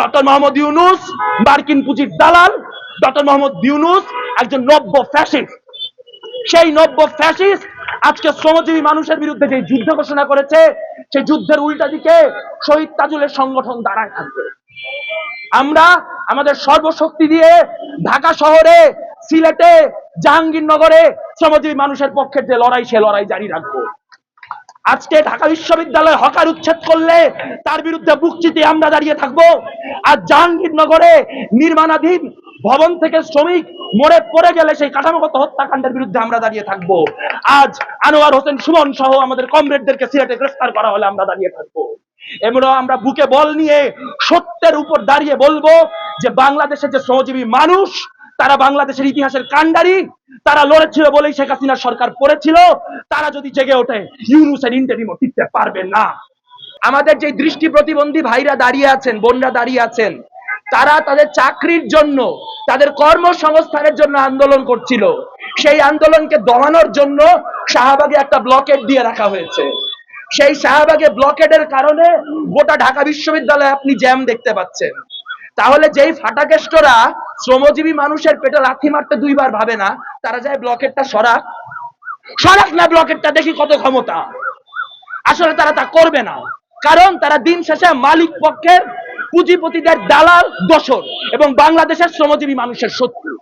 Doctor Mohammad Yunus মার্কিন পুঁজির দালাল ডক্টর মোহাম্মদ ইউনুস একজন নব্য ফ্যাসিস্ট সেই নব্য ফ্যাসিস্ট আজকে শ্রমজীবী মানুষের বিরুদ্ধে যে যুদ্ধ ঘোষণা করেছে, সেই যুদ্ধের উল্টা দিকে শহীদ তাজুলের সংগঠন দাঁড়ায় থাকবে। আমরা আমাদের সর্বশক্তি দিয়ে ঢাকা শহরে, সিলেটে, জাহাঙ্গীরনগরে শ্রমজীবী মানুষের পক্ষের যে লড়াই, সে লড়াই জারি রাখব। আজকে ঢাকা বিশ্ববিদ্যালয় হকার উচ্ছেদ করলে তার বিরুদ্ধে বুক আমরা দাঁড়িয়ে থাকব। আর জাহাঙ্গীরনগরে নির্মাণাধীন ভবন থেকে শ্রমিক মরে পড়ে গেলে সেই কাঠামোগত হত্যাকাণ্ডের বিরুদ্ধে আমরা দাঁড়িয়ে থাকব। আজ আনোয়ার হোসেন সুমন সহ আমাদের কমরেডদেরকে সিলেটে গ্রেফতার করা হলে আমরা দাঁড়িয়ে থাকব। এমনও আমরা বুকে বল নিয়ে সত্যের উপর দাঁড়িয়ে বলব যে বাংলাদেশের যে শ্রমজীবী মানুষ তারা বাংলাদেশের ইতিহাসের কাণ্ডারি, তারা লড়েছিল বলেই শেখ হাসিনার সরকার পড়েছিল, তারা যদি জেগে ওঠে, ইউনুসের ইন্টারিমও টিকতে পারবে না। আমাদের যে দৃষ্টি প্রতিবন্ধী ভাইরা দাঁড়িয়ে আছেন, বোনরা দাঁড়িয়ে আছেন, তারা তাদের চাকরির জন্য, তাদের কর্মসংস্থানের জন্য আন্দোলন করছিল। সেই আন্দোলনকে দমানোর জন্য শাহবাগে একটা ব্লকেট দিয়ে রাখা হয়েছে। সেই শাহবাগে ব্লকেটের কারণে গোটা ঢাকা বিশ্ববিদ্যালয়ে আপনি জ্যাম দেখতে পাচ্ছেন। তাহলে যেই ফাটাকেষ্টরা শ্রমজীবী মানুষের পেটে লাথি মারতে দুইবার ভাবে না, তারা যায় ব্লকেটটা সরাক। সরাক না ব্লকেটটা, দেখি কত ক্ষমতা। আসলে তারা তা করবে না, কারণ তারা দিন শেষে মালিক পক্ষের পুঁজিপতিদের দালাল দোসর এবং বাংলাদেশের শ্রমজীবী মানুষের শত্রু।